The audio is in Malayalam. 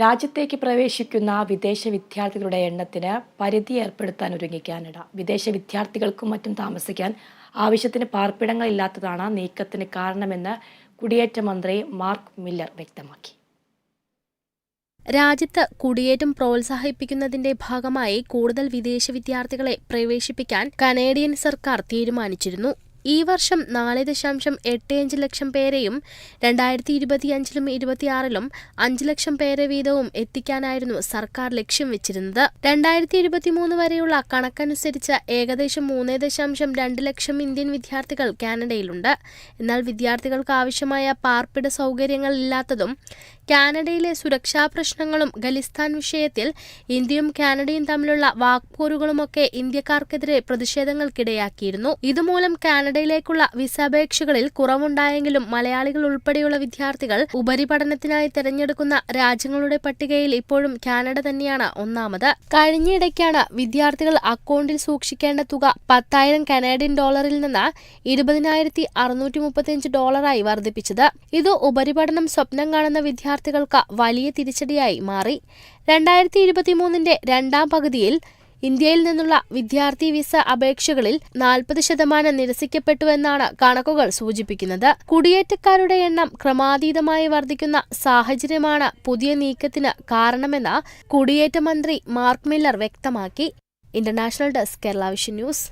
രാജ്യത്തേക്ക് പ്രവേശിക്കുന്ന വിദേശ വിദ്യാർത്ഥികളുടെ എണ്ണത്തിന് പരിധി ഏർപ്പെടുത്താൻ ഒരുങ്ങി കാനഡ. വിദേശ വിദ്യാർത്ഥികൾക്കും മറ്റും താമസിക്കാൻ ആവശ്യത്തിന് പാർപ്പിടങ്ങൾ പാർപ്പിടങ്ങളില്ലാത്തതാണ് നീക്കത്തിന് കാരണമെന്ന് കുടിയേറ്റ മന്ത്രി മാർക്ക് മില്ലർ വ്യക്തമാക്കി. രാജ്യത്ത് കുടിയേറ്റം പ്രോത്സാഹിപ്പിക്കുന്നതിന്റെ ഭാഗമായി കൂടുതൽ വിദേശ വിദ്യാർത്ഥികളെ പ്രവേശിപ്പിക്കാൻ കനേഡിയൻ സർക്കാർ തീരുമാനിച്ചിരുന്നു. ഈ വർഷം നാല് ദശാംശം എട്ട് അഞ്ച് ലക്ഷം പേരെയും രണ്ടായിരത്തി ഇരുപത്തിയഞ്ചിലും ഇരുപത്തിയാറിലും അഞ്ച് ലക്ഷം പേരെ വീതവും എത്തിക്കാനായിരുന്നു സർക്കാർ ലക്ഷ്യം വെച്ചിരുന്നത്. രണ്ടായിരത്തി ഇരുപത്തിമൂന്ന് വരെയുള്ള കണക്കനുസരിച്ച് ഏകദേശം മൂന്ന് ദശാംശം രണ്ട് ലക്ഷം ഇന്ത്യൻ വിദ്യാർത്ഥികൾ കാനഡയിലുണ്ട്. എന്നാൽ വിദ്യാർത്ഥികൾക്ക് ആവശ്യമായ പാർപ്പിട സൗകര്യങ്ങൾ ഇല്ലാത്തതും കാനഡയിലെ സുരക്ഷാ പ്രശ്നങ്ങളും ഖലിസ്ഥാൻ വിഷയത്തിൽ ഇന്ത്യയും കാനഡയും തമ്മിലുള്ള വാക്പോരുകളുമൊക്കെ ഇന്ത്യക്കാർക്കെതിരെ പ്രതിഷേധങ്ങൾക്കിടയാക്കിയിരുന്നു. ഇതുമൂലം കാനഡയിലേക്കുള്ള വിസാപേക്ഷകളിൽ കുറവുണ്ടായെങ്കിലും മലയാളികൾ ഉൾപ്പെടെയുള്ള വിദ്യാർത്ഥികൾ ഉപരിപഠനത്തിനായി തിരഞ്ഞെടുക്കുന്ന രാജ്യങ്ങളുടെ പട്ടികയിൽ ഇപ്പോഴും കാനഡ തന്നെയാണ് ഒന്നാമത്. കഴിഞ്ഞയിടയ്ക്കാണ് വിദ്യാർത്ഥികൾ അക്കൗണ്ടിൽ സൂക്ഷിക്കേണ്ട തുക പത്തായിരം കനേഡിയൻ ഡോളറിൽ നിന്ന് ഇരുപതിനായിരത്തി അറുന്നൂറ്റി മുപ്പത്തിയഞ്ച് ഡോളറായി വർദ്ധിപ്പിച്ചത്. ഇത് ഉപരിപഠനം സ്വപ്നം കാണുന്ന വിദ്യാർത്ഥികൾക്ക് വലിയ തിരിച്ചടിയായി മാറി. രണ്ടായിരത്തി ഇരുപത്തിമൂന്നിന്റെ രണ്ടാം പകുതിയിൽ ഇന്ത്യയിൽ നിന്നുള്ള വിദ്യാർത്ഥി വിസ അപേക്ഷകളിൽ നാൽപ്പത് ശതമാനം നിരസിക്കപ്പെട്ടുവെന്നാണ് കണക്കുകൾ സൂചിപ്പിക്കുന്നത്. കുടിയേറ്റക്കാരുടെ എണ്ണം ക്രമാതീതമായി വർദ്ധിക്കുന്ന സാഹചര്യമാണ് പുതിയ നീക്കത്തിന് കാരണമെന്ന് കുടിയേറ്റ മന്ത്രി മാർക്ക് മില്ലർ വ്യക്തമാക്കി. International desk Kerala vision news.